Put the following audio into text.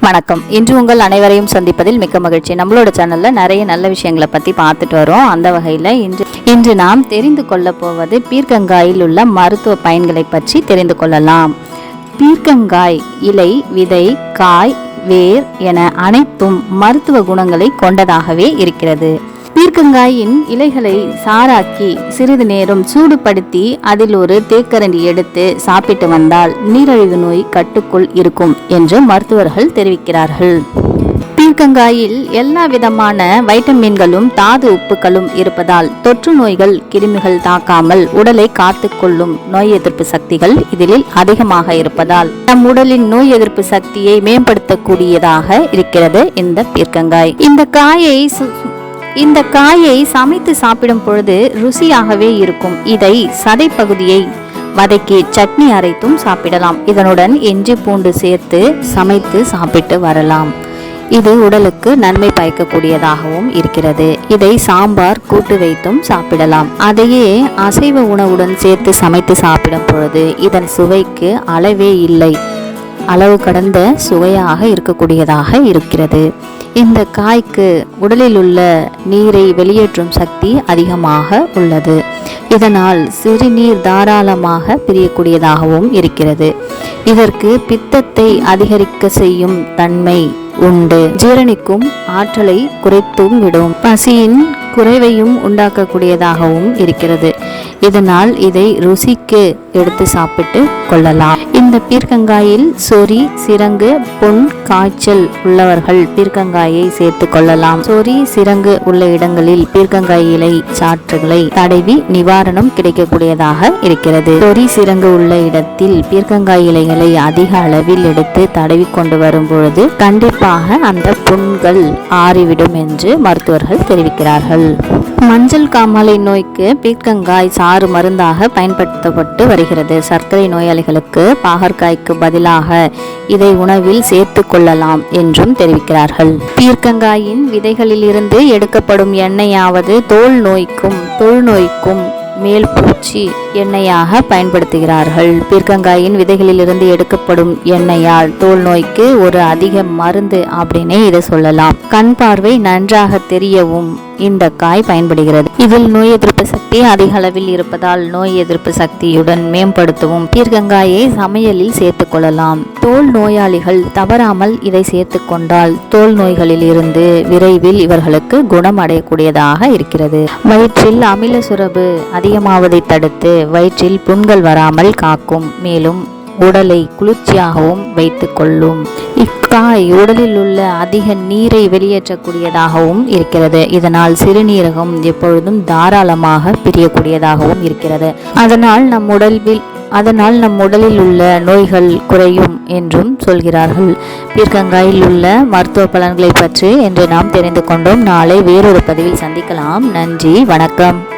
வணக்கம். இன்று உங்கள் அனைவரையும் சந்திப்பதில் மிக்க மகிழ்ச்சி. நம்மளோட சேனல்ல நிறைய நல்ல விஷயங்களை பத்தி பார்த்துட்டு வரோம். அந்த வகையில் இன்று இன்று நாம் தெரிந்து கொள்ள போவது பீர்க்கங்காயில் உள்ள மருத்துவ பயன்களை பற்றி தெரிந்து கொள்ளலாம். பீர்க்கங்காய் இலை விதை காய் வேர் என அனைத்தும் மருத்துவ குணங்களை கொண்டதாகவே இருக்கிறது. பீர்க்கங்காயின் இலைகளை சாராக்கி சிறிது நேரம் சூடுபடுத்தி அதில் ஒரு தேக்கரண்டி எடுத்து சாப்பிட்டு வந்தால் நீரிழிவு நோய் கட்டுக்குள் இருக்கும் என்று மருத்துவர்கள் தெரிவிக்கிறார்கள். பீர்க்கங்காயில் எல்லா விதமான வைட்டமின்களும் தாது உப்புகளும் இருப்பதால் தொற்று நோய்கள் கிருமிகள் தாக்காமல் உடலை காத்துக்கொள்ளும் நோய் எதிர்ப்பு சக்திகள் இதில் அதிகமாக இருப்பதால் நம் உடலின் நோய் எதிர்ப்பு சக்தியை மேம்படுத்தக்கூடியதாக இருக்கிறது இந்த பீர்க்கங்காய். இந்த காயை இந்த காயை சமைத்து சாப்பிடும் பொழுது ருசியாகவே இருக்கும். இதை சதை பகுதியை வதக்கி சட்னி அரைத்தும் சாப்பிடலாம். இதனுடன் இஞ்சி பூண்டு சேர்த்து சமைத்து சாப்பிட்டு வரலாம். இது உடலுக்கு நன்மை பயக்கக்கூடியதாகவும் இருக்கிறது. இதை சாம்பார் கூட்டு வைத்தும் சாப்பிடலாம். அதையே அசைவ உணவுடன் சேர்த்து சமைத்து சாப்பிடும் பொழுது இதன் சுவைக்கு அளவே இல்லை. அளவு கடந்த சுவையாக இருக்கக்கூடியதாக இருக்கிறது. இந்த காய்க்கு உடலில் உள்ள நீரை வெளியேற்றும் சக்தி அதிகமாக உள்ளது. இதனால் சிறுநீர் தாராளமாக பிரியக்கூடியதாகவும் இருக்கிறது. இதற்கு பித்தத்தை அதிகரிக்க செய்யும் தன்மை உண்டு. ஜீரணிக்கும் ஆற்றலை குறைத்தும் விடும். பசியின் குறைவையும் உண்டாக்கக்கூடியதாகவும் இருக்கிறது. இதனால் இதை ருசிக்கு எடுத்து சாப்பிட்டு கொள்ளலாம். இந்த பீர்க்கங்காயில் சொறி சிரங்கு பொன் காய்ச்சல் உள்ளவர்கள் பீர்க்கங்காயை சேர்த்து கொள்ளலாம். சொறி சிரங்கு உள்ள இடங்களில் பீர்க்கங்காய் இலை சாற்றுகளை தடவி நிவாரணம் கிடைக்கக்கூடியதாக இருக்கிறது. சொறி சிரங்கு உள்ள இடத்தில் பீர்க்கங்காய் இலைகளை அதிக அளவில் எடுத்து தடவி கொண்டு வரும் பொழுது கண்டிப்பாக அந்த புண்கள் ஆறிவிடும் என்று மருத்துவர்கள் தெரிவிக்கிறார்கள். மஞ்சள் காமாலை நோய்க்கு பீர்க்கங்காய் சாறு மருந்தாக பயன்படுத்தப்பட்டு வருகிறது. சர்க்கரை நோயாளிகளுக்கு பாகற்காய்க்கு பதிலாக இதை உணவில் சேர்த்து கொள்ளலாம் என்றும் தெரிவிக்கிறார்கள். பீர்க்கங்காயின் விதைகளிலிருந்து எடுக்கப்படும் எண்ணெயாவது தோல் நோய்க்கும் தொழுநோய்க்கும் மேல் பூச்சி எண்ணெயாக பயன்படுத்துகிறார்கள். பீர்க்கங்காயின் விதைகளிலிருந்து எடுக்கப்படும் எண்ணெயால் தோல் நோய்க்கு ஒரு அதிக மருந்து அப்படின்னே இதை சொல்லலாம். கண் பார்வை நன்றாக தெரியவும் இந்த காய் பயன்படுகிறது. இதில் நோய் எதிர்ப்பு சக்தி அதிக அளவில் இருப்பதால் நோய் எதிர்ப்பு சக்தியுடன் மேம்படுத்தவும் பீர்க்கங்காயை சமையலில் சேர்த்து கொள்ளலாம். தோல் நோயாளிகள் தவறாமல் இதை சேர்த்து கொண்டால் தோல் நோய்களில் இருந்து விரைவில் இவர்களுக்கு குணம் அடையக்கூடியதாக இருக்கிறது. வயிற்றில் அமில சுரப்பு அதிகமாவதை தடுத்து வயிற்றில் புண்கள் வராமல் காக்கும். மேலும் உடலை குளிர்ச்சியாகவும் வைத்து கொள்ளும். காய் உடலில் உள்ள அதிக நீரை வெளியேற்றக்கூடியதாகவும் இருக்கிறது. இதனால் சிறுநீரகம் எப்பொழுதும் தாராளமாக பிரியக்கூடியதாகவும் இருக்கிறது. அதனால் நம் உடலில் அதனால் நம் உடலில் உள்ள நோய்கள் குறையும் என்றும் சொல்கிறார்கள். பீர்க்கங்காயில் உள்ள மருத்துவ பலன்களை பற்றி என்று நாம் தெரிந்து கொண்டோம். நாளை வேறொரு பதிவில் சந்திக்கலாம். நன்றி வணக்கம்.